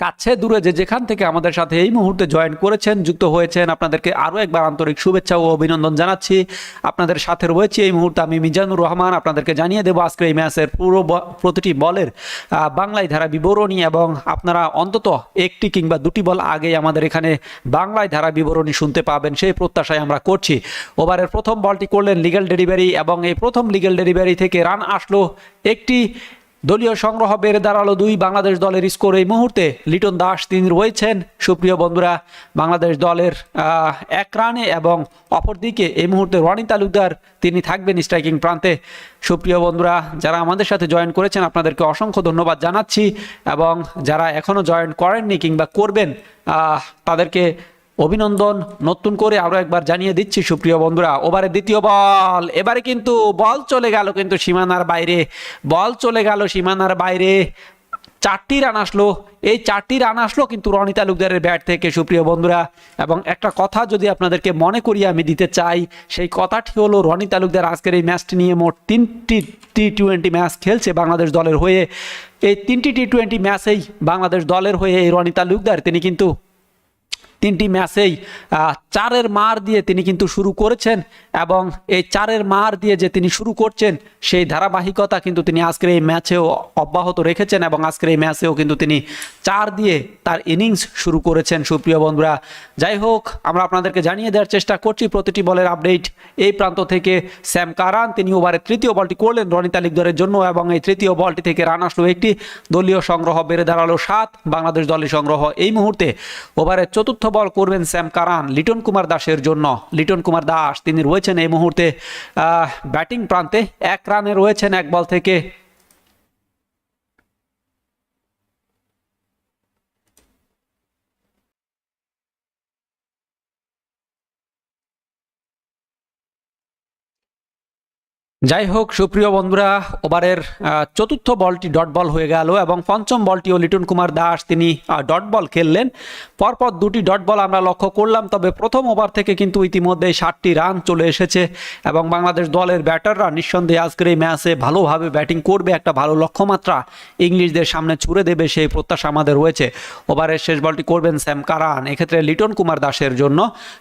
কাছে, দূরে যে যেখান থেকে আমাদের সাথে এই মুহূর্তে জয়েন করেছেন, যুক্ত হয়েছেন, আপনাদেরকে আরও একবার আন্তরিক শুভেচ্ছা ও অভিনন্দন জানাচ্ছি। আপনাদের সাথে রয়েছে এই মুহূর্তে আমি মিজানুর রহমান, আপনাদেরকে জানিয়ে দেবো আজকের এই ম্যাচের পুরো প্রতিটি বলের বাংলায় ধারা বিবরণী এবং আপনারা অন্তত একটি কিংবা দুটি বল আগেই আমাদের এখানে বাংলায় ধারা বিবরণী শুনতে পাবেন, সেই প্রত্যাশায় আমরা করছি। ওভারের প্রথম বলটি করলেন লিগ্যাল ডেলিভারি এবং এই প্রথম লিগ্যাল ডেলিভারি থেকে রান আসলো একটি দলীয় সংগ্রহ বেড়ে দাঁড়াল দুই বাংলাদেশ দলের স্কোর। এই মুহূর্তে লিটন দাস তিনি রয়েছেন। সুপ্রিয় বন্ধুরা, বাংলাদেশ দলের এক রানে এবং অপরদিকে এই মুহূর্তে রনি তালুকদার তিনি থাকবেন স্ট্রাইকিং প্রান্তে। সুপ্রিয় বন্ধুরা, যারা আমাদের সাথে জয়েন করেছেন, আপনাদেরকে অসংখ্য ধন্যবাদ জানাচ্ছি এবং যারা এখনও জয়েন করেননি কিংবা করবেন তাদেরকে অভিনন্দন, নতুন করে আরও একবার জানিয়ে দিচ্ছি সুপ্রিয় বন্ধুরা ওভারে দ্বিতীয় বল, এবারে কিন্তু বল চলে গেল কিন্তু সীমানার বাইরে, বল চলে গেল সীমানার বাইরে, চারটি রান আসলো, এই চারটি রান আসলো কিন্তু রনি তালুকদারের ব্যাট থেকে সুপ্রিয় বন্ধুরা, এবং একটা কথা যদি আপনাদেরকে মনে করিয়ে আমি দিতে চাই, সেই কথাটি হলো রনি তালুকদার আজকের এই ম্যাচটি নিয়ে মোট তিনটি টি টোয়েন্টি ম্যাচ খেলছে বাংলাদেশ দলের হয়ে, এই তিনটি টি টোয়েন্টি ম্যাচেই বাংলাদেশ দলের হয়ে এই রনি তালুকদার, তিনি কিন্তু তিনটি ম্যাচেই চারের মার দিয়ে তিনি কিন্তু শুরু করেছেন এবং এই চারের মার দিয়ে যে তিনি শুরু করছেন, সেই ধারাবাহিকতা কিন্তু তিনি আজকের এই ম্যাচেও অব্যাহত রেখেছেন এবং আজকের এই ম্যাচেও কিন্তু তিনি চার দিয়ে তার ইনিংস শুরু করেছেন। সুপ্রিয় বন্ধুরা, যাই হোক, আমরা আপনাদেরকে জানিয়ে দেওয়ার চেষ্টা করছি প্রতিটি বলের আপডেট এই প্রান্ত থেকে স্যাম কারান, তিনি ওভারে তৃতীয় বলটি করলেন রনি তালিকদারের জন্য এবং এই তৃতীয় বলটি থেকে রান আসলো একটি। দলীয় সংগ্রহ বেড়ে দাঁড়াল সাত, বাংলাদেশ দলের সংগ্রহ এই মুহূর্তে ওভারের চতুর্থ বল করবেন স্যাম কারান, লিটন কুমার দাসের জন্য। লিটন কুমার দাস, তিনি রয়েছেন এই মুহূর্তে ব্যাটিং প্রান্তে। এক রানে রয়েছেন এক বল থেকে। যাই হোক সুপ্রিয় বন্ধুরা ওভারের চতুর্থ বলটি ডট বল হয়ে গেল এবং পঞ্চম বলটিও লিটন কুমার দাস তিনি ডট বল খেললেন। পরপর দুটি ডট বল আমরা লক্ষ্য করলাম, তবে প্রথম ওভার থেকে কিন্তু ইতিমধ্যে ষাটটি রান চলে এসেছে এবং বাংলাদেশ দলের ব্যাটাররা নিঃসন্দেহে আজকের এই ম্যাচে ভালোভাবে ব্যাটিং করবে, একটা ভালো লক্ষ্যমাত্রা ইংলিশদের সামনে ছুড়ে দেবে সেই প্রত্যাশা আমাদের রয়েছে। ওভারের শেষ বলটি করবেন স্যাম কারান, এক্ষেত্রে লিটন কুমার দাসের জন্য।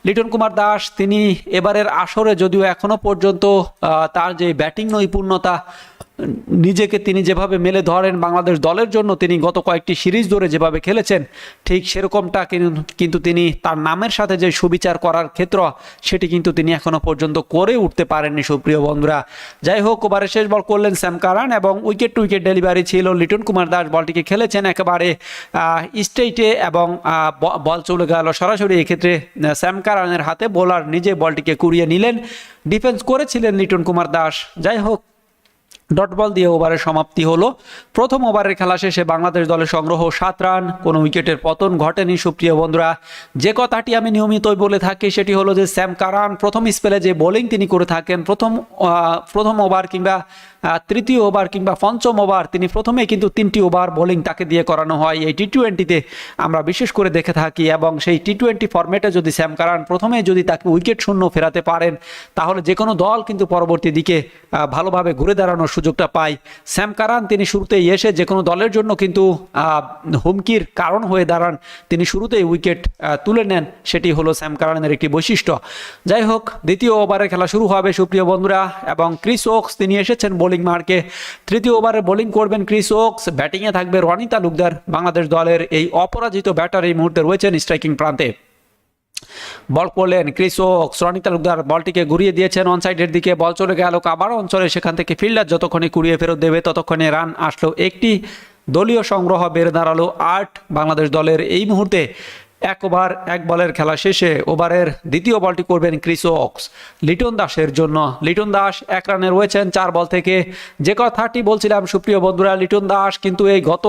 লিটন কুমার দাস তিনি এবারের আসরে যদিও এখনও পর্যন্ত তার যে ব্যাটিং নৈপুণ্যতা নিজেকে তিনি যেভাবে মেলে ধরেন বাংলাদেশ দলের জন্য, তিনি গত কয়েকটি সিরিজ ধরে যেভাবে খেলেছেন, ঠিক সেরকমটা কিন্তু তিনি তার নামের সাথে যে সুবিচার করার ক্ষেত্র, সেটি কিন্তু তিনি এখনও পর্যন্ত করে উঠতে পারেননি সুপ্রিয় বন্ধুরা। যাই হোক ওভারে শেষ বল করলেন স্যাম কারান এবং উইকেট টু উইকেট ডেলিভারি ছিল লিটন কুমার দাস, বলটিকে খেলেছেন একেবারে স্টেটে এবং বল চলে গেল সরাসরি। এক্ষেত্রে স্যাম কারানের হাতে বোলার নিজে বলটিকে কুড়িয়ে নিলেন। ডিফেন্স করেছিলেন লিটন কুমার দাস। যাই হোক ডট বল দিয়ে ওভারের সমাপ্তি হলো। প্রথম ওভারের খেলা শেষে বাংলাদেশ দলের সংগ্রহ সাত রান, কোনো উইকেটের পতন ঘটেনি সুপ্রিয় বন্ধুরা। যে কথাটি আমি নিয়মিতই বলে থাকি সেটি হলো যে, স্যাম কারান প্রথম স্পেলে যে বোলিং তিনি করে থাকেন, প্রথম প্রথম ওভার কিংবা তৃতীয় ওভার কিংবা পঞ্চম ওভার তিনি প্রথমে কিন্তু তিনটি ওভার বোলিং তাকে দিয়ে করানো হয়। এই টি টোয়েন্টিতে আমরা বিশেষ করে দেখে থাকি এবং সেই টি টোয়েন্টি ফরম্যাটে যদি স্যাম কারান প্রথমে যদি তাকে উইকেট শূন্য ফেরাতে পারেন, তাহলে যে কোনো দল কিন্তু পরবর্তী দিকে ভালোভাবে ঘুরে দাঁড়ানোর সুযোগটা পায়। স্যাম কারান তিনি শুরুতেই এসে যে কোনো দলের জন্য কিন্তু হুমকির কারণ হয়ে দাঁড়ান। তিনি শুরুতেই উইকেট তুলে নেন, সেটি হলো স্যাম কারানের একটি বৈশিষ্ট্য। যাই হোক, দ্বিতীয় ওভারের খেলা শুরু হবে সুপ্রিয় বন্ধুরা এবং ক্রিস ওক্স তিনি এসেছেন বোলিং মার্কে তৃতীয় ওভারে বোলিং করবেন ক্রিস ওক্স। ব্যাটিংয়ে থাকবে রনি তালুকদার। বাংলাদেশ দলের এই অপরাজিত ব্যাটার এই মুহূর্তে রয়েছেন স্ট্রাইকিং প্রান্তে। বল করলেন ক্রিস ওক্স। রনি তালুকদার বলটিকে ঘুরিয়ে দিয়েছেন অন সাইডের দিকে। বল চলে গেল আবার অঞ্চলে। সেখান থেকে ফিল্ডার যতক্ষণে কুড়িয়ে ফেরত দেবে, ততক্ষণে রান আসলো একটি দলীয় সংগ্রহ। বেড়ে দাঁড়াল আট। বাংলাদেশ দলের এই মুহূর্তে এক ওভার, এক বলের খেলা শেষে ওভারের দ্বিতীয় বলটি করবেন ক্রিস ওক্স। লিটন দাসের জন্য। লিটন দাস এক রানে রয়েছেন চার বল থেকে। যে কথাটি বলছিলাম, সুপ্রিয় বন্ধুরা, লিটন দাস কিন্তু এই গত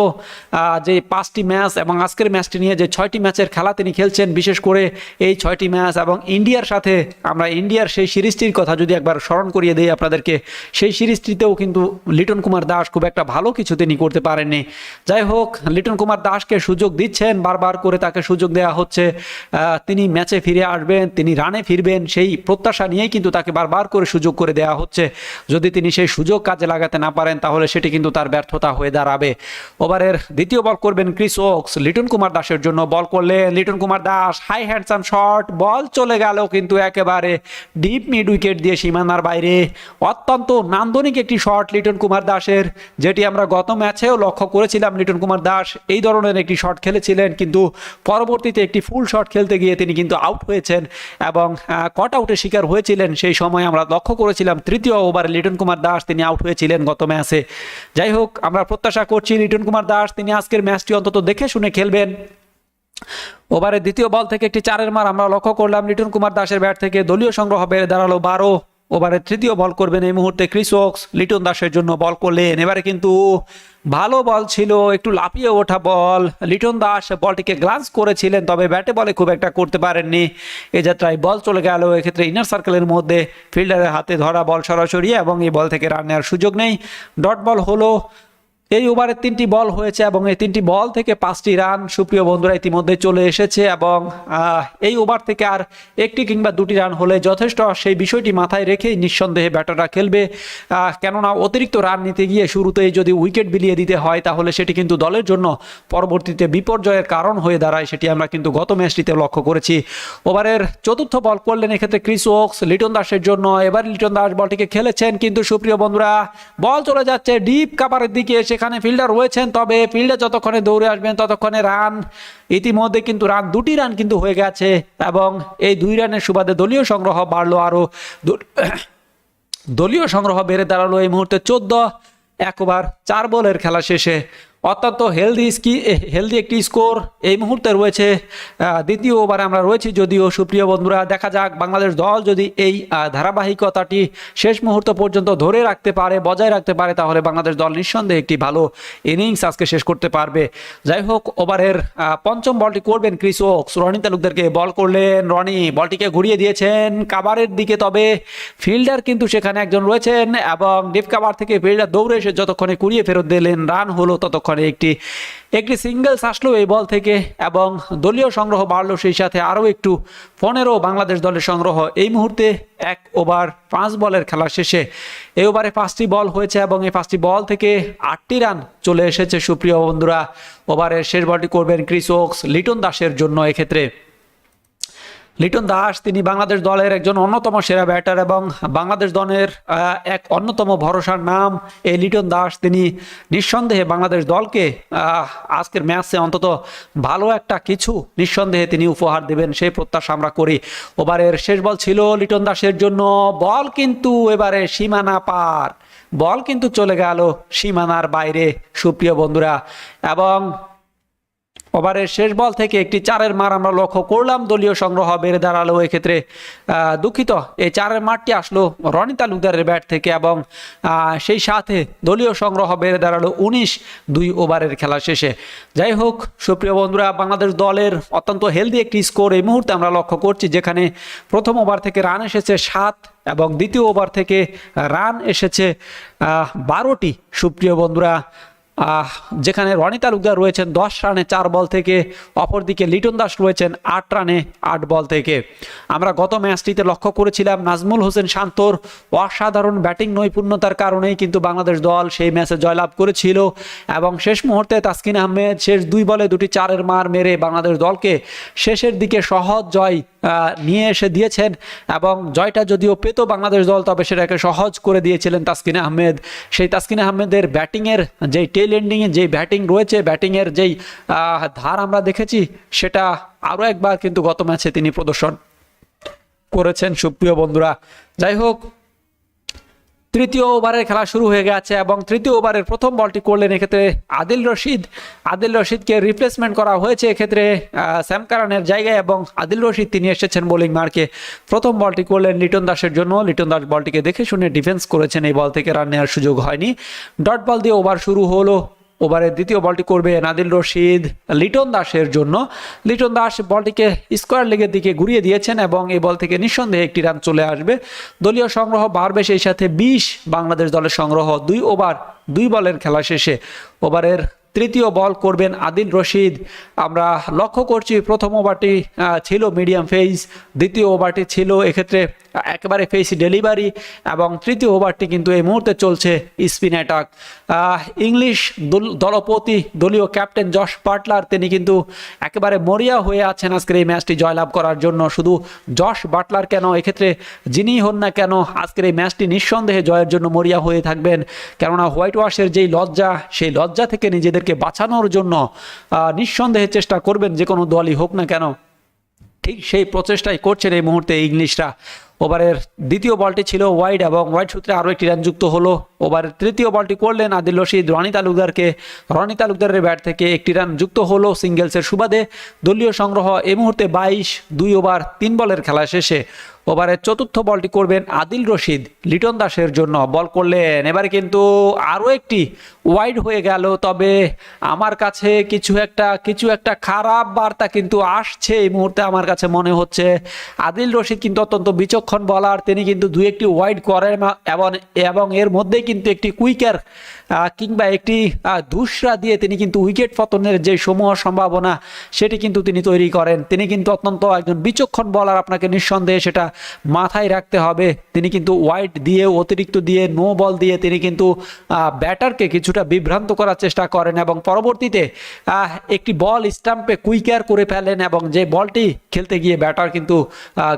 যে পাঁচটি ম্যাচ এবং আজকের ম্যাচটি নিয়ে যে ছয়টি ম্যাচের খেলা তিনি খেলছেন, বিশেষ করে এই ছয়টি ম্যাচ এবং ইন্ডিয়ার সাথে আমরা ইন্ডিয়ার সেই সিরিজটির কথা যদি একবার স্মরণ করিয়ে দিই আপনাদেরকে, সেই সিরিজটিতেও কিন্তু লিটন কুমার দাস খুব একটা ভালো কিছু তিনি করতে পারেননি। যাই হোক, লিটন কুমার দাসকে সুযোগ দিচ্ছেন, বারবার করে তাকে সুযোগ দেওয়ার দেওয়া হচ্ছে তিনি ম্যাচে ফিরে আসবেন, তিনি রানে ফিরবেন, সেই প্রত্যাশা নিয়েই কিন্তু তাকে বারবার করে সুযোগ করে দেওয়া হচ্ছে। যদি তিনি সেই সুযোগ কাজে লাগাতে না পারেন, তাহলে সেটি কিন্তু তার ব্যর্থতা হয়ে দাঁড়াবে। ওভারের দ্বিতীয় বল করবেন ক্রিস ওক্স, লিটন কুমার দাসের জন্য বল করলেন। Liton Kumar Das, high handsome shot, ball চলে গেল কিন্তু একেবারে ডিপ মিড উইকেট দিয়ে সীমানার বাইরে। অত্যন্ত নান্দনিক একটি শট লিটন কুমার দাসের, যেটি আমরা গত ম্যাচেও লক্ষ্য করেছিলাম। লিটন কুমার দাস এই ধরনের একটি শট খেলেছিলেন, কিন্তু পরবর্তীতে একটি ফুল শট খেলতে গিয়ে তিনি কিন্তু আউট হয়েছেন এবং কট আউটের শিকার হয়েছিলেন। সেই সময় আমরা লক্ষ্য করেছিলাম, তৃতীয় ওভারে লিটন কুমার দাস তিনি আউট হয়েছিলেন গত ম্যাচে যাই হোক, আমরা প্রত্যাশা করছি লিটন কুমার দাস তিনি আজকের ম্যাচটি অন্তত দেখে শুনে খেলবেন। ওভারের দ্বিতীয় বল থেকে একটি চারের মার আমরা লক্ষ্য করলাম, লিটন কুমার দাসের ব্যাট থেকে দলীয় সংগ্রহ বেড়ে দাঁড়াল বারো। ওভারের তৃতীয় বল করবেন এই মুহূর্তে ক্রিসক্স লিটন দাসের জন্য বল করলেন। এবারে কিন্তু ভালো বল ছিল, একটু লাফিয়ে ওঠা বল। লিটন দাস বলটিকে গ্লান্স করেছিলেন, তবে ব্যাটে বলে খুব একটা করতে পারেননি। এ যাত্রায় বল চলে গেল, এক্ষেত্রে ইনার সার্কেলের মধ্যে ফিল্ডারের হাতে ধরা বল সরাসরি, এবং এই বল থেকে রান নেওয়ার সুযোগ নেই। ডট বল হলো এই ওভারে তিনটি বল হয়েছে এবং এই তিনটি বল থেকে পাঁচটি রান সুপ্রিয় বন্ধুরা ইতিমধ্যে চলে এসেছে এবং এই ওভার থেকে আর একটি কিংবা দুটি রান হলে যথেষ্ট। সেই বিষয়টি মাথায় রেখেই নিঃসন্দেহে ব্যাটাররা খেলবে। কেননা অতিরিক্ত রান নিতে গিয়ে শুরুতেই যদি উইকেট বিলিয়ে দিতে হয়, তাহলে সেটি কিন্তু দলের জন্য পরবর্তীতে বিপর্যয়ের কারণ হয়ে দাঁড়ায়, সেটি আমরা কিন্তু গত ম্যাচটিতে লক্ষ্য করেছি। ওভারের চতুর্থ বল করলেন এক্ষেত্রে ক্রিস ওক্স লিটন দাসের জন্য। এবার লিটন দাস বলটিকে খেলেছেন, কিন্তু সুপ্রিয় বন্ধুরা, বল চলে যাচ্ছে ডিপ কাভারের দিকে সেখানে ফিল্ডার রয়েছেন, তবে ফিল্ডে যতক্ষণে দৌড়ে আসবেন, ততক্ষণে রান, ইতিমধ্যে কিন্তু রান, দুটি রান কিন্তু হয়ে গেছে এবং এই দুই রানের সুবাদে দলীয় সংগ্রহ বাড়লো আরও দলীয় সংগ্রহ বেড়ে দাঁড়াল এই মুহূর্তে চোদ্দ একবার চার বলের খেলা শেষে। অত্যন্ত হেলদি স্কি হেলদি একটি স্কোর এই মুহূর্তে রয়েছে দ্বিতীয় ওভারে আমরা রয়েছি যদিও সুপ্রিয় বন্ধুরা, দেখা যাক বাংলাদেশ দল যদি এই ধারাবাহিকতাটি শেষ মুহূর্ত পর্যন্ত ধরে রাখতে পারে, বজায় রাখতে পারে, তাহলে বাংলাদেশ দল নিঃসন্দেহে একটি ভালো ইনিংস আজকে শেষ করতে পারবে। যাই হোক, ওভারের পঞ্চম বলটি করবেন ক্রিস ওক্স। রনি তালুকদারকে বল করলেন রনি, বলটিকে ঘুরিয়ে দিয়েছেন কাবারের দিকে, তবে ফিল্ডার কিন্তু সেখানে একজন রয়েছেন এবং ডিপ কাবার থেকে ফিল্ডার দৌড়ে এসে যতক্ষণে কুড়িয়ে ফেরত দিলেন, রান হলো ততক্ষণে একটি একটি সিঙ্গেলস আসলো এই বল থেকে এবং দলীয় সংগ্রহ বাড়লো সেই সাথে আরও একটু পনেরো বাংলাদেশ দলের সংগ্রহ। এই মুহূর্তে এক ওভার পাঁচ বলের খেলা শেষে এই ওভারে পাঁচটি বল হয়েছে এবং এই পাঁচটি বল থেকে আটটি রান চলে এসেছে। সুপ্রিয় বন্ধুরা, ওভারের শেষ বলটি করবেন ক্রিস ওক্স লিটন দাসের জন্য এক্ষেত্রে। লিটন দাস, তিনি বাংলাদেশ দলের একজন অন্যতম সেরা ব্যাটার এবং বাংলাদেশ দলের এক অন্যতম ভরসার নাম এই লিটন দাস। তিনি নিঃসন্দেহে বাংলাদেশ দলকে আজকের ম্যাচে অন্তত ভালো একটা কিছু নিঃসন্দেহে তিনি উপহার দেবেন, সেই প্রত্যাশা আমরা করি। ওভারের শেষ বল ছিল লিটন দাসের জন্য, বল কিন্তু এবারে সীমানা পার। বল কিন্তু চলে গেল সীমানার বাইরে, সুপ্রিয় বন্ধুরা। এবং ওভারের শেষ বল থেকে একটি চারের মার আমরা লক্ষ্য করলাম। দলীয় সংগ্রহ বেড়ে দাঁড়াল এক্ষেত্রে দুঃখিত। এই চারের মারটি আসলো রনি তালুকদারের ব্যাট থেকে এবং সেই সাথে দলীয় সংগ্রহ বেড়ে দাঁড়াল উনিশ দুই ওভারের খেলা শেষে। যাই হোক, সুপ্রিয় বন্ধুরা, বাংলাদেশ দলের অত্যন্ত হেলদি একটি স্কোর এই মুহূর্তে আমরা লক্ষ্য করছি, যেখানে প্রথম ওভার থেকে রান এসেছে সাত এবং দ্বিতীয় ওভার থেকে রান এসেছে বারোটি। সুপ্রিয় বন্ধুরা যেখানে রনি তালুকদার রয়েছেন, দশ রানে চার বল থেকে, অপরদিকে লিটন দাস রয়েছেন আট রানে আট বল থেকে। আমরা গত ম্যাচটিতে লক্ষ্য করেছিলাম, নাজমুল হোসেন শান্তর অসাধারণ ব্যাটিং নৈপুণ্যতার কারণেই কিন্তু বাংলাদেশ দল সেই ম্যাচে জয়লাভ করেছিল এবং শেষ মুহূর্তে তাসকিন আহমেদ শেষ দুই বলে দুটি চারের মার মেরে বাংলাদেশ দলকে শেষের দিকে সহজ জয় নিয়ে এসে দিয়েছেন এবং জয়টা যদিও পেত বাংলাদেশ দল, তবে সেটাকে সহজ করে দিয়েছিলেন তাসকিন আহমেদ। সেই তাসকিন আহমেদের ব্যাটিংয়ের যেই টেল এন্ডিংয়ে যেই ব্যাটিং রয়েছে ব্যাটিংয়ের যেই ধার আমরা দেখেছি, সেটা আরও একবার কিন্তু গত ম্যাচে তিনি প্রদর্শন করেছেন। সুপ্রিয় বন্ধুরা, যাই হোক তৃতীয় ওভারের খেলা শুরু হয়ে গেছে এবং তৃতীয় ওভারের প্রথম বলটি করলেন এক্ষেত্রে আদিল রশিদ। আদিল রশিদকে রিপ্লেসমেন্ট করা হয়েছে এক্ষেত্রে স্যামকারণের জায়গায় এবং আদিল রশিদ তিনি এসেছেন বোলিং মার্কে। প্রথম বলটি করলেন লিটন দাসের জন্য। লিটন দাস বলটিকে দেখে শুনে ডিফেন্স করেছেন, এই বল থেকে রান নেওয়ার সুযোগ হয়নি। ডট বল দিয়ে ওভার শুরু হলো। ওভারের দ্বিতীয় বলটি করবে নাদিল রশিদ লিটন দাসের জন্য। লিটন দাস বলটিকে স্কোয়ার লেগের দিকে ঘুরিয়ে দিয়েছেন এবং এই বল থেকে নিঃসন্দেহে একটি রান চলে আসবে। দলীয় সংগ্রহ বাড়বে সেই সাথে বিশ, বাংলাদেশ দলের সংগ্রহ দুই ওভার, দুই বলের খেলা শেষে। ওভারের তৃতীয় বল করবেন আদিল রশিদ। আমরা লক্ষ্য করছি প্রথম ওভারটি ছিল মিডিয়াম ফেজ দ্বিতীয় ওভারটি ছিল এক্ষেত্রে একেবারে ফেস ডেলিভারি এবং তৃতীয় ওভারটি কিন্তু এই মুহূর্তে চলছে স্পিন অ্যাটাক। ইংলিশ দল- দলপতি, দলীয় ক্যাপ্টেন জশ বাটলার, তিনি কিন্তু একেবারে মরিয়া হয়ে আছেন আজকের এই ম্যাচটি জয়লাভ করার জন্য। শুধু জশ বাটলার কেন, এক্ষেত্রে যিনিই হন না কেন, আজকের এই ম্যাচটি নিঃসন্দেহে জয়ের জন্য মরিয়া হয়ে থাকবেন। কেননা হোয়াইট ওয়াশের যেই লজ্জা, সেই লজ্জা থেকে নিজেদেরকে বাঁচানোর জন্য নিঃসন্দেহে চেষ্টা করবেন যে কোনো দলই হোক না কেন। ঠিক সেই প্রচেষ্টাই করছেন এই মুহূর্তে ইংলিশরা। ওভারের দ্বিতীয় বলটি ছিল ওয়াইড এবং ওয়াইড সূত্রে আরও একটি রান যুক্ত হলো। ওভারের তৃতীয় বলটি করলেন আদিল রশিদ। রনি তালুকদারকে, রনি তালুকদারের ব্যাট থেকে একটি রান যুক্ত হলো সিঙ্গেলসের সুবাদে। দলীয় সংগ্রহ এই মুহূর্তে বাইশ, দুই ওভার, তিন বলের খেলা শেষে। ওভারের চতুর্থ বলটি করবেন আদিল রশিদ। লিটন দাসের জন্য বল করলেন। এবারে কিন্তু আরও একটি ওয়াইড হয়ে গেল। তবে আমার কাছে কিছু একটা কিছু একটা খারাপ বার্তা কিন্তু আসছে এই মুহূর্তে আমার কাছে মনে হচ্ছে। আদিল রশিদ কিন্তু অত্যন্ত বিচক্ষণ বলার তিনি কিন্তু দু একটি ওয়াইড করেন এবং এবং এর মধ্যেই কিন্তু একটি কুইকার কিংবা একটি ধূসরা দিয়ে তিনি কিন্তু উইকেট পতনের যে সমূহ সম্ভাবনা, সেটি কিন্তু তিনি তৈরি করেন। তিনি কিন্তু অত্যন্ত একজন বিচক্ষণ বলার আপনাকে নিঃসন্দেহে সেটা মাথায় রাখতে হবে। তিনি কিন্তু ওয়াইড দিয়ে, অতিরিক্ত দিয়ে নো বল দিয়ে তিনি কিন্তু ব্যাটারকে কিছুটা বিভ্রান্ত করার চেষ্টা করেন এবং পরবর্তীতে একটি বল স্টাম্পে কুইকার করে ফেলেন এবং যে বলটি খেলতে গিয়ে ব্যাটার কিন্তু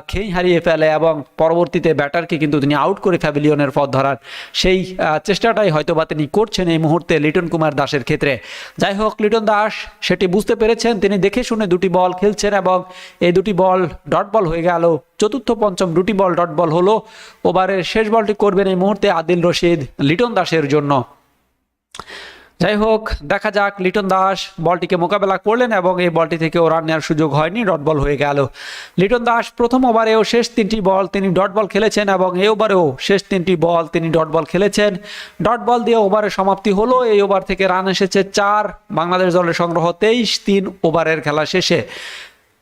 খেই হারিয়ে ফেলে এবং পরবর্তীতে ব্যাটারকে কিন্তু তিনি আউট করে প্যাভিলিয়নের পথ ধরার সেই চেষ্টাটাই হয়তো বা তিনি করছেন এই মুহূর্তে লিটন কুমার দাসের ক্ষেত্রে। যাই হোক, লিটন দাস সেটি বুঝতে পেরেছেন। তিনি দেখে শুনে দুটি বল খেলছেন এবং এই দুটি বল ডট বল হয়ে গেল। চতুর্থ পঞ্চম দুটি বল, ডট বল হলো। ওভারের শেষ বলটি করবেন এই মুহূর্তে আদিল রশিদ লিটন দাসের জন্য। যাই হোক, দেখা যাক লিটন দাস বলটিকে মোকাবেলা করলেন এবং এই বলটি থেকেও রান নেওয়ার সুযোগ হয়নি, ডট বল হয়ে গেল। লিটন দাস প্রথম ওভারেও শেষ তিনটি বল তিনি ডট বল খেলেছেন এবং এই ওভারেও শেষ তিনটি বল তিনি ডট বল খেলেছেন। ডট বল দিয়ে ওভারের সমাপ্তি হলো, এই ওভার থেকে রান এসেছে চার, বাংলাদেশ দলের সংগ্রহ তেইশ, তিন ওভারের খেলা শেষে।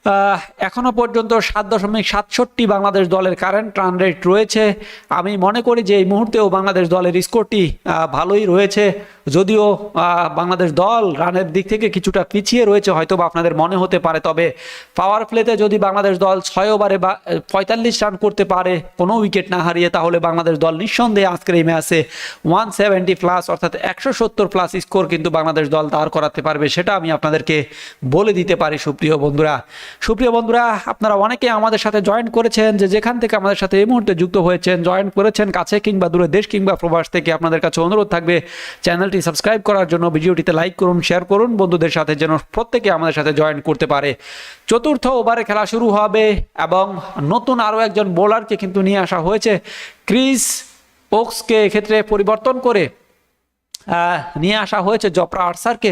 আহ, এখনও পর্যন্ত সাত দশমিক সাতষট্টি বাংলাদেশ দলের কারেন্ট রান রেট রয়েছে। আমি মনে করি যে এই মুহূর্তেও বাংলাদেশ দলের স্কোরটি ভালোই রয়েছে। যদিও বাংলাদেশ দল রানের দিক থেকে কিছুটা পিছিয়ে রয়েছে হয়তো বা আপনাদের মনে হতে পারে। তবে পাওয়ার প্লেতে যদি বাংলাদেশ দল ছয় ওভারে বা পঁয়তাল্লিশ রান করতে পারে কোনো উইকেট না হারিয়ে তাহলে বাংলাদেশ দল নিঃসন্দেহে আজকের এই ম্যাচে ওয়ান সেভেন্টি প্লাস অর্থাৎ একশো সত্তর প্লাস স্কোর কিন্তু বাংলাদেশ দল দাঁড় করাতে পারবে সেটা আমি আপনাদেরকে বলে দিতে পারি সুপ্রিয় বন্ধুরা। সুপ্রিয় বন্ধুরা, আপনারা অনেকে আমাদের সাথে জয়েন করেছেন যে যেখান থেকে আমাদের সাথে এই মুহূর্তে যুক্ত হয়েছেন জয়েন করেছেন কাছে কিংবা দূরে দেশ কিংবা প্রবাস থেকে আপনাদের কাছে অনুরোধ থাকবে, চ্যানেলটি সাবস্ক্রাইব করার জন্য, ভিডিওটিতে লাইক করুন শেয়ার করুন, বন্ধুদের সাথে যেন প্রত্যেকে আমাদের সাথে জয়েন করতে পারে। চতুর্থ ওভারে খেলা শুরু হবে এবং নতুন আরও একজন বোলারকে কিন্তু নিয়ে আসা হয়েছে, ক্রিস ওক্সকে এক্ষেত্রে পরিবর্তন করে নিয়ে আসা হয়েছে জপরা আরসারকে।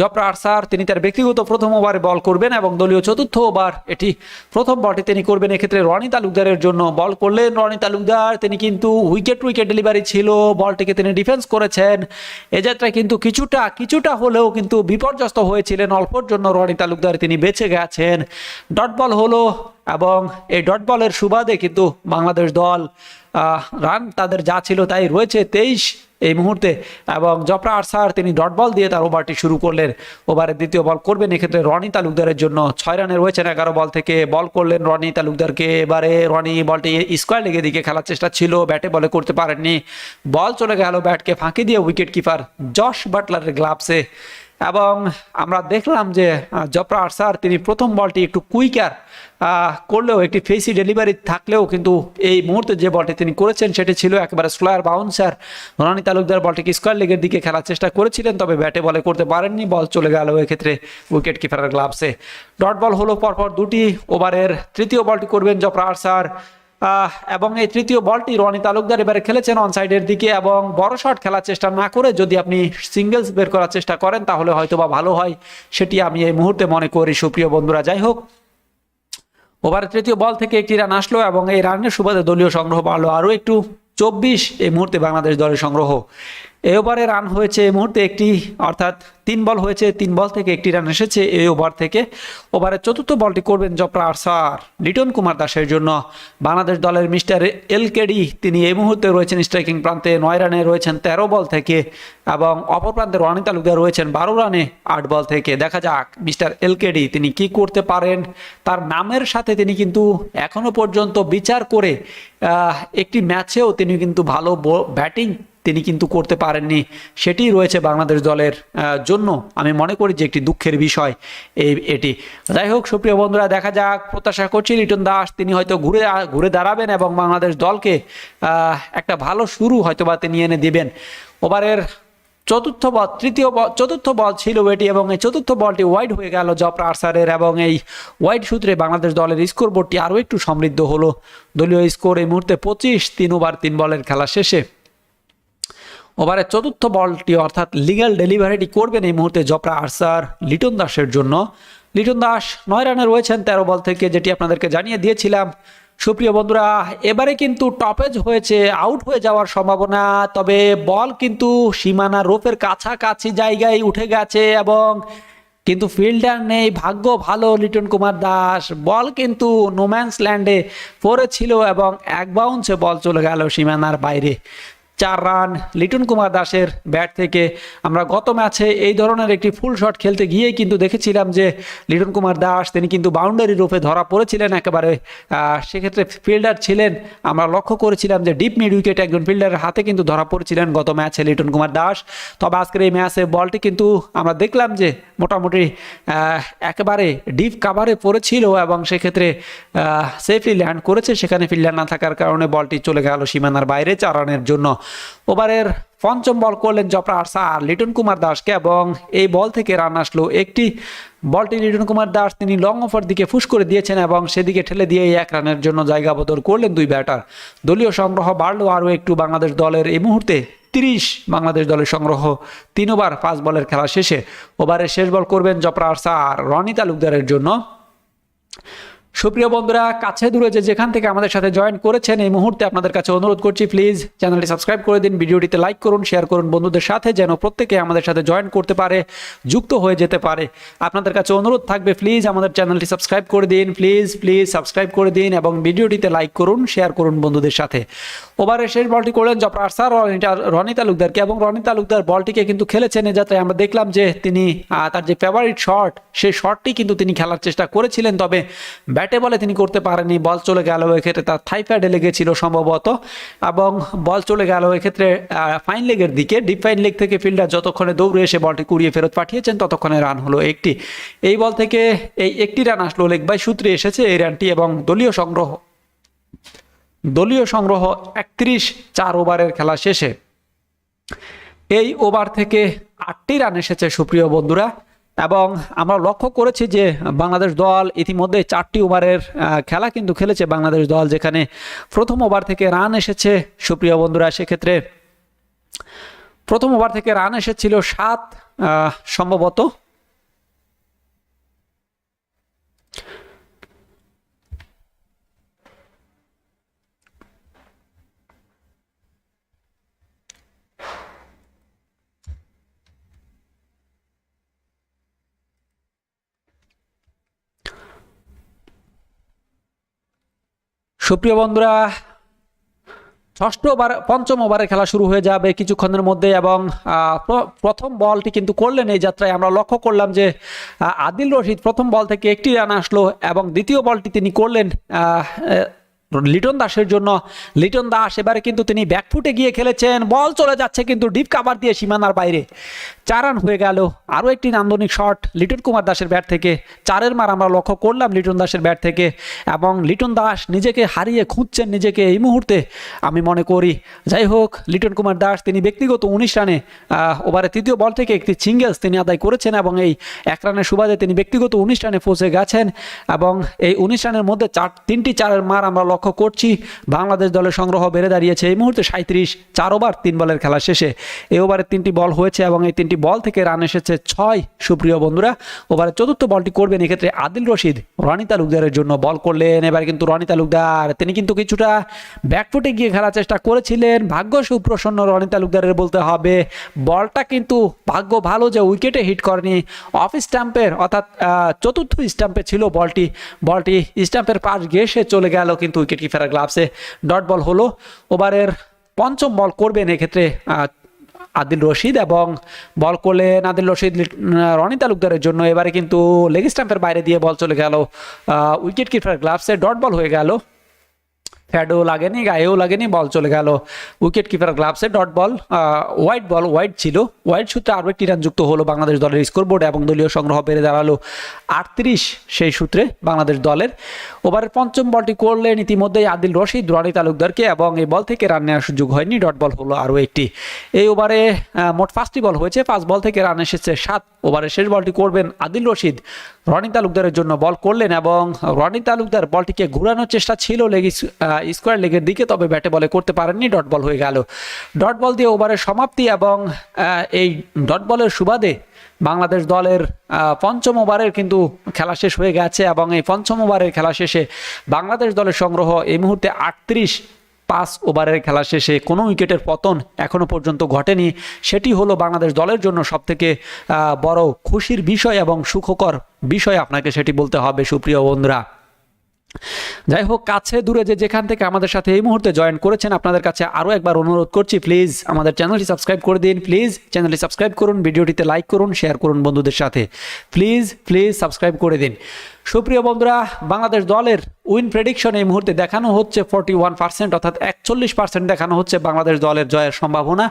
জপরা আরসার, তিনি তার ব্যক্তিগত প্রথম ওভারে বল করবেন এবং দলীয় চতুর্থ ওভার এটি প্রথম বলটি তিনি করবেন। এক্ষেত্রে রনি তালুকদারের জন্য বল করলেন রনি তালুকদার। তিনি কিন্তু উইকেট উইকেট ডেলিভারি ছিল, বলটিকে তিনি ডিফেন্স করেছেন। এ যাত্রায় কিন্তু কিছুটা কিছুটা হলেও কিন্তু বিপর্যস্ত হয়েছিলেন। অল্পর জন্য রনি তালুকদার তিনি বেঁচে গেছেন। ডট বল হলো এবং এই ডট বলের সুবাদে কিন্তু বাংলাদেশ দল রান তাদের যা ছিল তাই রয়েছে তেইশ এই মুহূর্তে এবং জপরা আরসার তিনি ডট বল দিয়ে তার ওভারটি শুরু করলেন। ওভারের দ্বিতীয় বল করবেন, এক্ষেত্রে রনি তালুকদারের জন্য ছয় রানে রয়েছেন, এগারো বল থেকে বল করলেন রনি তালুকদারকে। এবারে রনি বলটি স্কোয়ার লেগে দিকে খেলার চেষ্টা ছিল ব্যাটে বলে করতে পারেননি। বল চলে গেল ব্যাটকে ফাঁকি দিয়ে উইকেট কিপার জশ বাটলারের গ্লাভসে এবং আমরা দেখলাম যে জপরা আরসার, তিনি প্রথম বলটি একটু কুইকার করলেও একটি ফেসি ডেলিভারি থাকলেও কিন্তু এই মুহূর্তে যে বলটি তিনি করেছেন সেটি ছিল একেবারে স্লোয়ার বাউন্সার। রনি তালুকদার বলটিকে স্কোয়ার লেগের দিকে খেলার চেষ্টা করেছিলেন, তবে ব্যাটে বলে করতে পারেননি, বল চলে গেল এক্ষেত্রে উইকেট কিপারের গ্লাভসে। ডট বল হলো পরপর দুটি ওভারের তৃতীয় বলটি করবেন জপরা আরসার। এবং এই তৃতীয় বলটি রনি তালুকদার এবারে খেলেছেন অন সাইডের দিকে এবং বড় শট খেলার চেষ্টা না করে যদি আপনি সিঙ্গেলস বের করার চেষ্টা করেন, তাহলে হয়তো বা ভালো হয়। সেটি আমি এই মুহূর্তে মনে করি, সুপ্রিয় বন্ধুরা, যাই হোক। ওভারে তৃতীয় বল থেকে একটি রান আসলো এবং এই রানের সুবাদে দলীয় সংগ্রহ বাড়লো। আরও একটু চব্বিশ, এই মুহূর্তে বাংলাদেশ দলের সংগ্রহ। এই ওভারে রান হয়েছে এই মুহূর্তে একটি, অর্থাৎ তিন বল হয়েছে, তিন বল থেকে একটি রান এসেছে এই ওভার থেকে। ওভারের চতুর্থ বলটি করবেন জপরা আরসার। লিটন কুমার দাসের জন্য বাংলাদেশ দলের মিস্টার এলকেডি, তিনি এই মুহূর্তে রয়েছেন স্ট্রাইকিং প্রান্তে, নয় রানে রয়েছেন তেরো বল থেকে এবং অপর প্রান্তে রনি তালুকদার রয়েছেন বারো রানে আট বল থেকে। দেখা যাক মিস্টার এলকেডি তিনি কি করতে পারেন। তার নামের সাথে তিনি কিন্তু এখনও পর্যন্ত বিচার করে একটি ম্যাচেও তিনি কিন্তু ভালো ব্যাটিং তিনি কিন্তু করতে পারেননি। সেটি রয়েছে বাংলাদেশ দলের জন্য আমি মনে করি যে একটি দুঃখের বিষয় এই, এটি। যাই হোক, সুপ্রিয় বন্ধুরা, দেখা যাক, প্রত্যাশা করছি লিটন দাস, তিনি হয়তো ঘুরে ঘুরে দাঁড়াবেন এবং বাংলাদেশ দলকে একটা ভালো শুরু হয়তো বা তিনি এনে দিবেন। ওভারের চতুর্থ বল, তৃতীয় বল, চতুর্থ বল ছিল এটি এবং এই চতুর্থ বলটি ওয়াইড হয়ে গেল জপরা আর্সারের এবং এই ওয়াইড সূত্রে বাংলাদেশ দলের স্কোর বোর্ডটি আরও একটু সমৃদ্ধ হলো। দলীয় স্কোর এই মুহূর্তে পঁচিশ, তিন ওভার তিন বলের খেলা শেষে। ওভারের চতুর্থ বলটি অর্থাৎ লিগ্যাল ডেলিভারিটি করবেন এই মুহূর্তে জপরা আরসার লিটন দাসের জন্য। লিটন দাস নয় রানে রয়েছেন তেরো বল থেকে, যেটি আপনাদেরকে জানিয়ে দিয়েছিলাম। সুপ্রিয় বন্ধুরা, এবারে কিন্তু টপেজ হয়েছে আউট হয়ে যাওয়ার সম্ভাবনা, তবে বল কিন্তু সীমানা রোপের কাছাকাছি জায়গায় উঠে গেছে এবং কিন্তু ফিল্ডার নেই, ভাগ্য ভালো লিটন কুমার দাস। বল কিন্তু নোম্যান্স ল্যান্ডে পড়েছিল এবং এক বাউন্সে বল চলে গেল সীমানার বাইরে। চার রান, লিটন কুমার দাসের ব্যাট থেকে আমরা গত ম্যাচে এই ধরনের একটি ফুল শট খেলতে গিয়েই কিন্তু দেখেছিলাম যে লিটন কুমার দাস, তিনি কিন্তু বাউন্ডারি রূপে ধরা পড়েছিলেন একেবারে। সেক্ষেত্রে ফিল্ডার ছিলেন, আমরা লক্ষ্য করেছিলাম যে ডিপ মিড উইকেট একজন ফিল্ডারের হাতে কিন্তু ধরা পড়েছিলেন গত ম্যাচে লিটন কুমার দাস। তবে আজকের এই ম্যাচে বলটি কিন্তু আমরা দেখলাম যে মোটামুটি একেবারে ডিপ কাভারে পড়েছিল এবং সেক্ষেত্রে সেফলি ল্যান্ড করেছে। সেখানে ফিল্ডার না থাকার কারণে বলটি চলে গেল সীমানার বাইরে চার রানের জন্য। ওভারের পঞ্চম বল করলেন আরসা আর লিটন কুমার দাসকে এবং এই বল থেকে রান আসলো একটি বলটি লিটন কুমার দাস তিনি লং অফার দিকে ফুস করে দিয়েছেন এবং সেদিকে ঠেলে দিয়ে এক রানের জন্য জায়গা বদল করলেন দুই ব্যাটার। দলীয় সংগ্রহ বাড়লো আরও একটু বাংলাদেশ দলের। এই মুহূর্তে তিরিশ বাংলাদেশ দলের সংগ্রহ তিন ওভার পাঁচ বলের খেলা শেষে। ওভারের শেষ বল করবেন আরসা আর রনি তালুকদারের জন্য। সুপ্রিয় বন্ধুরা, কাছে দূরে যে যেখান থেকে আমাদের সাথে জয়েন করেছেন, এই মুহূর্তে আপনাদের কাছে অনুরোধ করছি প্লিজ চ্যানেলটি সাবস্ক্রাইব করে দিন, ভিডিওটিতে লাইক করুন শেয়ার করুন বন্ধুদের সাথে যেন প্রত্যেকে আমাদের সাথে জয়েন করতে পারে, যুক্ত হয়ে যেতে পারে। আপনাদের কাছে অনুরোধ থাকবে প্লিজ আমাদের চ্যানেলটি সাবস্ক্রাইব করে দিন প্লিজ প্লিজ সাবস্ক্রাইব করে দিন এবং ভিডিওটিতে লাইক করুন শেয়ার করুন বন্ধুদের সাথে। ওভারের শেষ বলটি করলেন জপরা আরসার রনি তালুকদারকে এবং রনি তালুকদার বলটিকে কিন্তু খেলেছেন এ যাত্রায়। আমরা দেখলাম যে তিনি তার যে ফেভারিট শট সেই শটটি কিন্তু তিনি খেলার চেষ্টা করেছিলেন, তবে ব্যাটে বলে তিনি করতে পারেনি বল চলে গেল এক্ষেত্রে তার থাই প্যাডে লেগেছিল সম্ভবত এবং বল চলে গেল এক্ষেত্রে ফাইন লেগের দিকে। ডিপ ফাইন লেগ থেকে ফিল্ডার যতক্ষণে দৌড়ে এসে বলটি কুড়িয়ে ফেরত পাঠিয়েছেন, ততক্ষণে রান হলো একটি। এই বল থেকে এই একটি রান আসলো লেগ বাই সূত্রে এসেছে এই রানটি এবং দলীয় সংগ্রহ দলীয় সংগ্রহ একত্রিশ চার ওভারের খেলা শেষে। এই ওভার থেকে আটটি রান এসেছে সুপ্রিয় বন্ধুরা। এবং আমরা লক্ষ্য করেছি যে বাংলাদেশ দল ইতিমধ্যে চারটি ওভারের খেলা কিন্তু খেলেছে বাংলাদেশ দল, যেখানে প্রথম ওভার থেকে রান এসেছে। সুপ্রিয় বন্ধুরা, সেক্ষেত্রে প্রথম ওভার থেকে রান এসেছিল সাত সম্ভবত সুপ্রিয় বন্ধুরা, ষষ্ঠ ওভার পঞ্চম ওভারে খেলা শুরু হয়ে যাবে কিছুক্ষণের মধ্যে এবং প্রথম বলটি কিন্তু করলেন এই যাত্রায়। আমরা লক্ষ্য করলাম যে আদিল রশিদ প্রথম বল থেকে একটি রান আসলো এবং দ্বিতীয় বলটি তিনি করলেন লিটন দাসের জন্য। লিটন দাস এবারে কিন্তু তিনি ব্যাকফুটে গিয়ে খেলেছেন। বল চলে যাচ্ছে কিন্তু ডিপ কাভার দিয়ে সীমানার বাইরে। চার রান হয়ে গেল। আরও একটি নান্দনিক শট লিটন কুমার দাসের ব্যাট থেকে। চারের মার আমরা লক্ষ্য করলাম লিটন দাসের ব্যাট থেকে। এবং লিটন দাস নিজেকে হারিয়ে খুঁজছেন নিজেকে এই মুহূর্তে, আমি মনে করি। যাই হোক, লিটন কুমার দাস তিনি ব্যক্তিগত উনিশ রানে ওভারে তৃতীয় বল থেকে একটি সিঙ্গেলস তিনি আদায় করেছেন এবং এই এক রানের সুবাদে তিনি ব্যক্তিগত উনিশ রানে পৌঁছে গেছেন। এবং এই উনিশ রানের মধ্যে চার, তিনটি চারের মার আমরা লক্ষ্য লক্ষ্য করছি, বাংলাদেশ দলের সংগ্রহ বেড়ে দাঁড়িয়েছে। এই মুহূর্তে সাঁত্রিশ চার ওভার তিন বলের খেলা শেষে। এই ওভারে তিনটি বল হয়েছে এবং এই তিনটি বল থেকে রান এসেছে ছয়। সুপ্রিয় বন্ধুরা, ওভারে চতুর্থ বলটি করবেন এক্ষেত্রে আদিল রশিদ রনি তালুকদারের জন্য বল করলেন। এবার কিন্তু রনি তালুকদার তিনি কিন্তু কিছুটা ব্যাকফুটে গিয়ে খেলার চেষ্টা করেছিলেন। ভাগ্য সুপ্রসন্ন রনি তালুকদারের বলতে হবে, বলটা কিন্তু ভাগ্য ভালো যে উইকেটে হিট করেনি। অফ স্ট্যাম্পের, অর্থাৎ চতুর্থ স্ট্যাম্পে ছিল বলটি। বলটি স্ট্যাম্পের পাশ ঘেসে চলে গেল কিন্তু উইকেট কিপারের গ্লাভসে ডট বল হলো। ওভারের পঞ্চম বল করবেন এক্ষেত্রে আদিল রশিদ এবং বল করলেন আদিল রশিদ রনি তালুকদারের জন্য। এবারে কিন্তু লেগ স্ট্যাম্পের বাইরে দিয়ে বল চলে গেল। উইকেট কিপার গ্লাভসে ডট বল হয়ে গেল। প্যাডও লাগেনি, গায়েও লাগেনি বল চলে গেল। Wicket keeper গ্লাভসে dot ball wide ball wide ছিল। হোয়াইট সূত্রে আরও একটি রান যুক্ত হলো বাংলাদেশ দলের স্কোরবোর্ডে এবং দলীয় সংগ্রহ বেড়ে দাঁড়াল আটত্রিশ সেই সূত্রে বাংলাদেশ দলের। ওভারের পঞ্চম বলটি করলেন ইতিমধ্যেই আদিল রশিদ, রনি তালুকদারকে এবং এই বল থেকে রান নেওয়ার সুযোগ হয়নি ডট বল হলো আরও একটি। এই ওভারে মোট পাঁচটি বল হয়েছে পাঁচ বল থেকে রান এসেছে সাত। ওভারের শেষ বলটি করবেন আদিল রশিদ, রনি তালুকদারের জন্য বল করলেন এবং রনি তালুকদার বলটিকে ঘুরানোর চেষ্টা ছিল লেগ স্কোয়ার লেগের দিকে, তবে ব্যাটে বলে করতে পারেননি, ডট বল হয়ে গেল। ডট বল দিয়ে ওভারের সমাপ্তি এবং এই ডট বলের সুবাদে বাংলাদেশ দলের পঞ্চম ওভারের কিন্তু খেলা শেষ হয়ে গেছে এবং এই পঞ্চম ওভারের খেলা শেষে বাংলাদেশ দলের সংগ্রহ এই মুহূর্তে আটত্রিশ পাঁচ ওভারের খেলা শেষে কোনো উইকেটের পতন এখনও পর্যন্ত ঘটেনি। সেটি হলো বাংলাদেশ দলের জন্য সবথেকে বড় খুশির বিষয় এবং সুখকর বিষয়। আপনাকে সেটি বলতে হবে, সুপ্রিয় বন্ধুরা। যাই হোক, কাছে দূরে যে যেখান থেকে আমাদের সাথে এই মুহূর্তে জয়েন করেছেন, আপনাদের কাছে আরও একবার অনুরোধ করছি প্লিজ আমাদের চ্যানেলটি সাবস্ক্রাইব করে দিন প্লিজ চ্যানেলটি সাবস্ক্রাইব করুন ভিডিওটিতে লাইক করুন শেয়ার করুন বন্ধুদের সাথে প্লিজ প্লিজ সাবস্ক্রাইব করে দিন। সুপ্রিয় বন্ধুরা, বাংলাদেশ দলের উইন প্রেডিকশন এই মুহূর্তে দেখানো হচ্ছে ফর্টি ওয়ান পার্সেন্ট অর্থাৎ একচল্লিশ পার্সেন্ট দেখানো হচ্ছে বাংলাদেশ দলের জয়ের সম্ভাবনা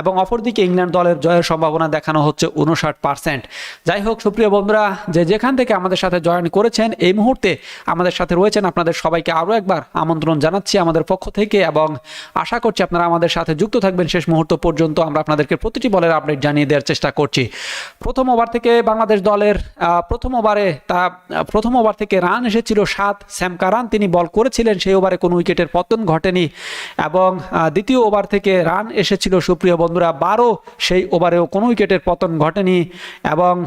এবং অপরদিকে ইংল্যান্ড দলের জয়ের সম্ভাবনা দেখানো হচ্ছে উনষাট পার্সেন্ট যাই হোক, সুপ্রিয় বন্ধুরা, যে যেখান থেকে আমাদের সাথে জয়েন করেছেন, এই মুহূর্তে আমাদের সাথে রয়েছেন আপনাদের সবাইকে আরও একবার আমন্ত্রণ জানাচ্ছি আমাদের পক্ষ থেকে এবং আশা করছি আপনারা আমাদের সাথে যুক্ত থাকবেন। শেষ মুহূর্ত পর্যন্ত আমরা আপনাদেরকে প্রতিটি বলের আপডেট জানিয়ে দেওয়ার চেষ্টা করছি। প্রথম ওভার থেকে বাংলাদেশ দলের প্রথম ওভারে তা প্রথম ওভার থেকে রান এসেছিল সাত। স্যামকা কারান, তিনি বল করেছিলেন, সেই ওভারে কোনো উইকেটের পতন ঘটেনি। এবং দ্বিতীয় ওভার থেকে রান এসেছিল, সুপ্রিয় বন্ধুরা, বারো। সেই ওভারেও কোনো উইকেটের পতন ঘটেনি। এবং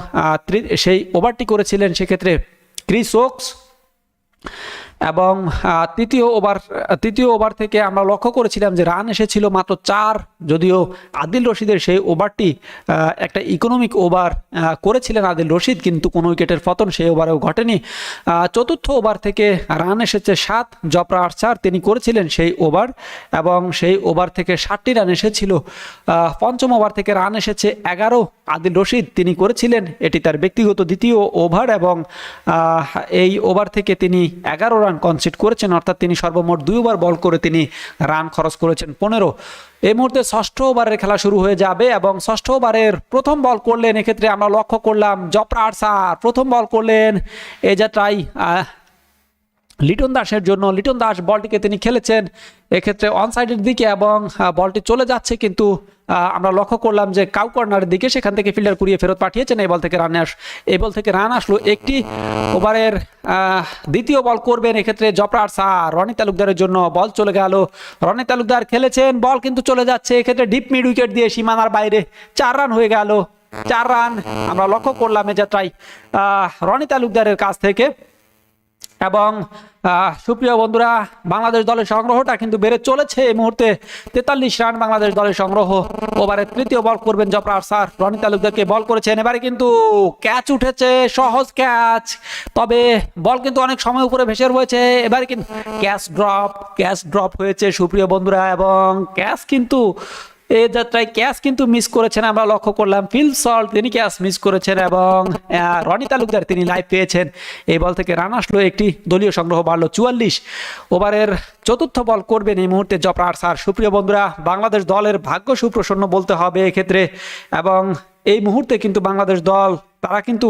সেই ওভারটি করেছিলেন সেক্ষেত্রে ক্রিস ওক্স। এবং তৃতীয় ওভার তৃতীয় ওভার থেকে আমরা লক্ষ্য করেছিলাম যে রান এসেছিল মাত্র চার, যদিও আদিল রশিদের সেই ওভারটি একটা ইকোনমিক ওভার করেছিলেন আদিল রশিদ, কিন্তু কোনো উইকেটের পতন সেই ওভারেও ঘটেনি। চতুর্থ ওভার থেকে রান এসেছে সাত জপরা আর্চার তিনি করেছিলেন সেই ওভার এবং সেই ওভার থেকে ষাটটি রান এসেছিল। পঞ্চম ওভার থেকে রান এসেছে এগারো, আদিল রশিদ তিনি করেছিলেন, এটি তার ব্যক্তিগত দ্বিতীয় ওভার এবং এই ওভার থেকে তিনি এগারো রান কনসিড করেছেন, অর্থাৎ তিনি সর্বমোট দুই ওভার বল করে তিনি রান খরচ করেছেন পনেরো। এই মুহূর্তে ষষ্ঠ ওভারের খেলা শুরু হয়ে যাবে এবং ষষ্ঠ ওভারের প্রথম বল করলেন, এক্ষেত্রে আমরা লক্ষ্য করলাম জপরা আরসার। প্রথম বল করলেন এই যাত্রায় লিটন দাসের জন্য। লিটন দাস বলটিকে তিনি খেলেছেন, এক্ষেত্রে অন সাইডের দিকে এবং বলটি চলে যাচ্ছে কিন্তু আমরা লক্ষ্য করলাম যে কাউ কর্নারের দিকে সেখান থেকে ফিল্ডার কুড়িয়ে ফেরত পাঠিয়েছেন এই বল থেকে রান আস এই বল থেকে রান আসলো। একটি ওভারের দ্বিতীয় বল করবেন এক্ষেত্রে জপরার সার রনি তালুকদারের জন্য বল চলে গেল। রনি তালুকদার খেলেছেন, বল কিন্তু চলে যাচ্ছে। এক্ষেত্রে ডিপ মিড উইকেট দিয়ে সীমানার বাইরে চার রান হয়ে গেল। চার রান। আমরা লক্ষ্য করলাম এ যাত্রায় রনি তালুকদারের কাছ থেকে। এবং সুপ্রিয় বন্ধুরা, বাংলাদেশ দলের সংগ্রহটা কিন্তু বেড়ে চলেছে এই মুহূর্তে। তেতাল্লিশ রান বাংলাদেশ দলের সংগ্রহ। ওভারে তৃতীয় বল করবেন জপরার স্যার। রনি তালুকদারকে বল করেছেন। এবারে কিন্তু ক্যাচ উঠেছে, সহজ ক্যাচ। তবে বল কিন্তু অনেক সময় উপরে ভেসে রয়েছে। এবারে কিন্তু ক্যাচ ড্রপ ক্যাচ ড্রপ হয়েছে সুপ্রিয় বন্ধুরা এবং ক্যাচ কিন্তু এই যাত্রায় ক্যাশ কিন্তু মিস করেছেন, আমরা লক্ষ্য করলাম ফিল সল্ট, তিনি ক্যাচ মিস করেছেন এবং রনি তালুকদার তিনি লাইভ পেয়েছেন। এই বল থেকে রান আসলো, একটি দলীয় সংগ্রহ বাড়লো চুয়াল্লিশ ওভারের চতুর্থ বল করবেন এই মুহূর্তে জপরার স্যার। সুপ্রিয় বন্ধুরা, বাংলাদেশ দলের ভাগ্য সুপ্রসন্ন বলতে হবে এক্ষেত্রে এবং এই মুহূর্তে কিন্তু বাংলাদেশ দল তারা কিন্তু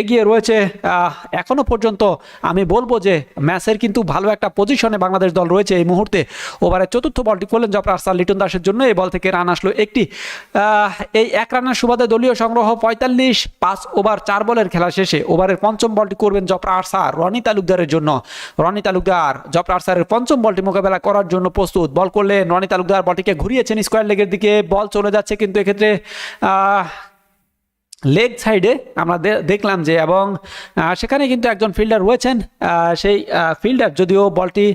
এগিয়ে রয়েছে আহ, এখনও পর্যন্ত আমি বলব যে ম্যাচের কিন্তু ভালো একটা পজিশনে বাংলাদেশ দল রয়েছে এই মুহূর্তে। ওভারের চতুর্থ বলটি করলেন জফর আরসাল লিটন দাসের জন্য। এই বল থেকে রান আসলো একটি এই এক রানের সুবাদে দলীয় সংগ্রহ পঁয়তাল্লিশ পাঁচ ওভার চার বলের খেলা শেষে ওভারের পঞ্চম বলটি করবেন জফরা আরসার রনি তালুকদারের জন্য। রনি তালুকদার জফরা আরসারের পঞ্চম বলটি মোকাবেলা করার জন্য প্রস্তুত। বল করলেন রনি তালুকদার বলটিকে ঘুরিয়েছেন স্কোয়ার লেগের দিকে। বল চলে যাচ্ছে কিন্তু এক্ষেত্রে লেগ সাইডে আমরা দেখলাম যে এবং সেখানে কিন্তু একজন ফিল্ডার রয়েছেন। সেই ফিল্ডার, যদিও বলটি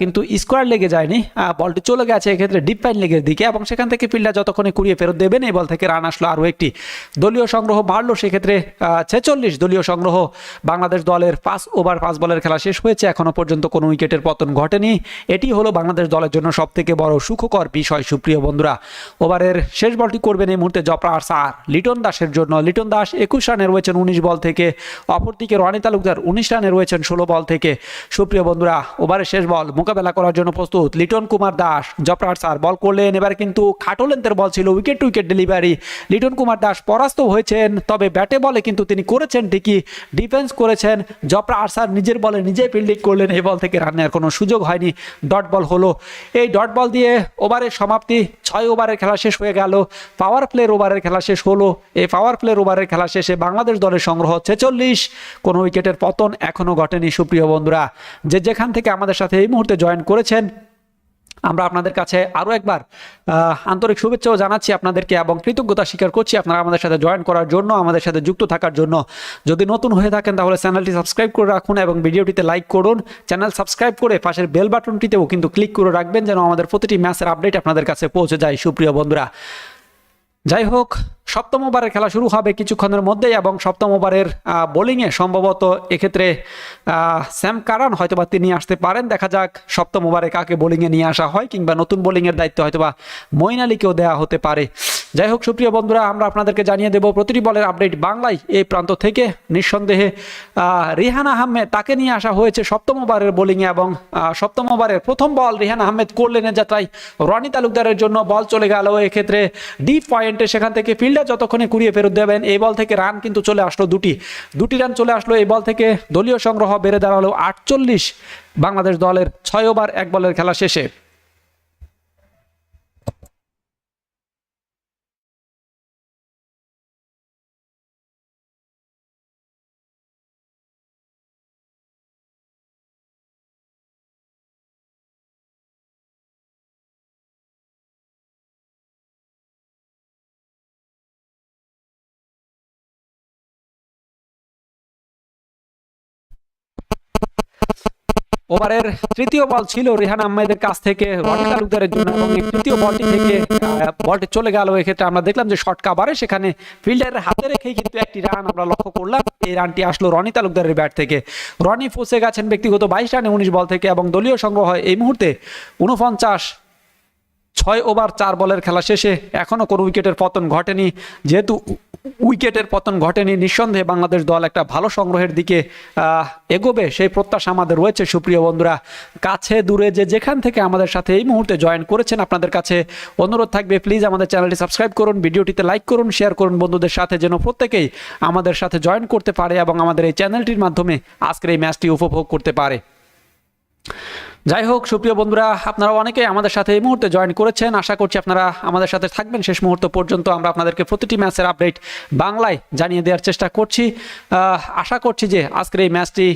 কিন্তু স্কোয়ার লেগে যায়নি। বলটি চলে গেছে এক্ষেত্রে ডিপ পাইন লেগের দিকে এবং সেখান থেকে ফিল্ডার যতক্ষণে কুড়িয়ে ফেরত দেবেন, এই বল থেকে রান আসলো আরও একটি। দলীয় সংগ্রহ বাড়লো সেক্ষেত্রে ছেচল্লিশ দলীয় সংগ্রহ। বাংলাদেশ দলের পাঁচ ওভার পাঁচ বলের খেলা শেষ হয়েছে এখনও পর্যন্ত কোনো উইকেটের পতন ঘটেনি। এটি হলো বাংলাদেশ দলের জন্য সব থেকে বড় সুখকর বিষয়, সুপ্রিয় বন্ধুরা। ওভারের শেষ বলটি করবেন এই মুহূর্তে জপরা আর সার লিটন দাসের জন্য, লিটন দাস একুশ রানে রয়েছেন উনিশ বল থেকে, অপরদিকে রনি তালুকদার উনিশ রানে রয়েছেন ষোলো বল থেকে। সুপ্রিয় বন্ধুরা ওভারের শেষ বল মোকাবেলা করার জন্য প্রস্তুত। Liton Kumar Das Jofra Archer ball করলেন। এবার কিন্তু খাটো লেন্থের বল ছিল wicket to wicket delivery Liton Kumar Das পরাস্ত হয়েছেন, তবে ব্যাটে বলে কিন্তু তিনি করেছেন ঠিকই। ডিফেন্স করেছেন জপরা আরসার নিজের বলে নিজে ফিল্ডিং করলেন। এই বল থেকে রানের কোনো সুযোগ হয়নি। ডট বল হলো। এই ডট বল দিয়ে ওভারের সমাপ্তি, ছয় ওভারের খেলা শেষ হয়ে গেল। পাওয়ার প্লের ওভারের খেলা শেষ হলো। এই পাওয়ার প্লের ওভারের খেলা শেষে বাংলাদেশ দলের সংগ্রহ ছেচল্লিশ কোনো উইকেটের পতন এখনও ঘটেনি, সুপ্রিয় বন্ধুরা। যে যেখান থেকে আমাদের সাথে এই মুহূর্তে জয়েন করেছেন। আমরা আপনাদের কাছে আরও একবার আন্তরিক শুভেচ্ছাও জানাচ্ছি আপনাদেরকে এবং কৃতজ্ঞতা স্বীকার করছি আপনারা আমাদের সাথে জয়েন করার জন্য, আমাদের সাথে যুক্ত থাকার জন্য। যদি নতুন হয়ে থাকেন তাহলে চ্যানেলটি সাবস্ক্রাইব করে রাখুন এবং ভিডিওটিতে লাইক করুন। চ্যানেল সাবস্ক্রাইব করে পাশের বেল বাটনটিতেও কিন্তু ক্লিক করে রাখবেন যেন আমাদের প্রতিটি ম্যাচের আপডেট আপনাদের কাছে পৌঁছে যায়। সুপ্রিয় বন্ধুরা যাই হোক সপ্তম ওভারের খেলা শুরু হবে কিছুক্ষণের মধ্যেই এবং সপ্তম ওভারের বোলিংয়ে সম্ভবত এক্ষেত্রে স্যাম কারান হয়তোবা তিনি আসতে পারেন। দেখা যাক সপ্তম ওভারে কাকে বোলিংয়ে নিয়ে আসা হয় কিংবা নতুন বোলিংয়ের দায়িত্ব হয়তোবা মইন আলীকেও দেওয়া হতে পারে। যাই হোক সুপ্রিয় বন্ধুরা আমরা আপনাদেরকে জানিয়ে দেব প্রতিটি বলের আপডেট বাংলায় এই প্রান্ত থেকে। নিঃসন্দেহে রিহান আহমেদ তাকে নিয়ে আসা হয়েছে সপ্তম ওভারের বোলিংয়ে এবং আহ, সপ্তম ওভারের প্রথম বল রিহান আহমেদ করলেনের যাত্রায়। রনি তালুকদারের জন্য বল চলে গেল। এক্ষেত্রে ডিপ পয়েন্টে সেখান থেকে ফিল্ডার যতক্ষণে কুড়িয়ে ফেরত দেবেন এই বল থেকে রান কিন্তু চলে আসলো দুটি। দুটি রান চলে আসলো এই বল থেকে দলীয় সংগ্রহ বেড়ে দাঁড়াল আটচল্লিশ। বাংলাদেশ দলের ছয় ওভার এক বলের খেলা শেষে। ওভারের তৃতীয় বল ছিল রেহান আহমেদের কাছ থেকে তালুকদারের জন্য এবং তৃতীয় বলটি থেকে বলটি চলে গেল। এক্ষেত্রে আমরা দেখলাম যে শর্ট কাভারে সেখানে ফিল্ডারের হাতে রেখেই কিন্তু একটি রান আমরা লক্ষ্য করলাম। এই রানটি আসলো রনি তালুকদারের ব্যাট থেকে। রনি ফসে গেছেন ব্যক্তিগত বাইশ রানে উনিশ বল থেকে এবং দলীয় সংগ্রহ হয় এই মুহূর্তে উনপঞ্চাশ ছয় ওভার, চার বলের খেলা শেষে এখনও কোনো উইকেটের পতন ঘটেনি। যেহেতু উইকেটের পতন ঘটেনি, নিঃসন্দেহে বাংলাদেশ দল একটা ভালো সংগ্রহের দিকে এগোবে, সেই প্রত্যাশা আমাদের রয়েছে, সুপ্রিয় বন্ধুরা। কাছে দূরে যে যেখান থেকে আমাদের সাথে এই মুহূর্তে জয়েন করেছেন আপনাদের কাছে অনুরোধ থাকবে প্লিজ আমাদের চ্যানেলটি সাবস্ক্রাইব করুন, ভিডিওটিতে লাইক করুন শেয়ার করুন বন্ধুদের সাথে যেন প্রত্যেকেই আমাদের সাথে জয়েন করতে পারে এবং আমাদের এই চ্যানেলটির মাধ্যমে আজকের এই ম্যাচটি উপভোগ করতে পারে। যাই হোক সুপ্রিয় বন্ধুরা, আপনারা অনেকে আমাদের সাথে এই মুহূর্তে জয়েন করেছেন। আশা করছি আপনারা আমাদের সাথে থাকবেন। শেষ মুহূর্ত পর্যন্ত আমরা আপনাদেরকে প্রতিটি ম্যাচের আপডেট বাংলায় জানিয়ে দেওয়ার চেষ্টা করছি। আশা করছি যে আজকের এই ম্যাচটি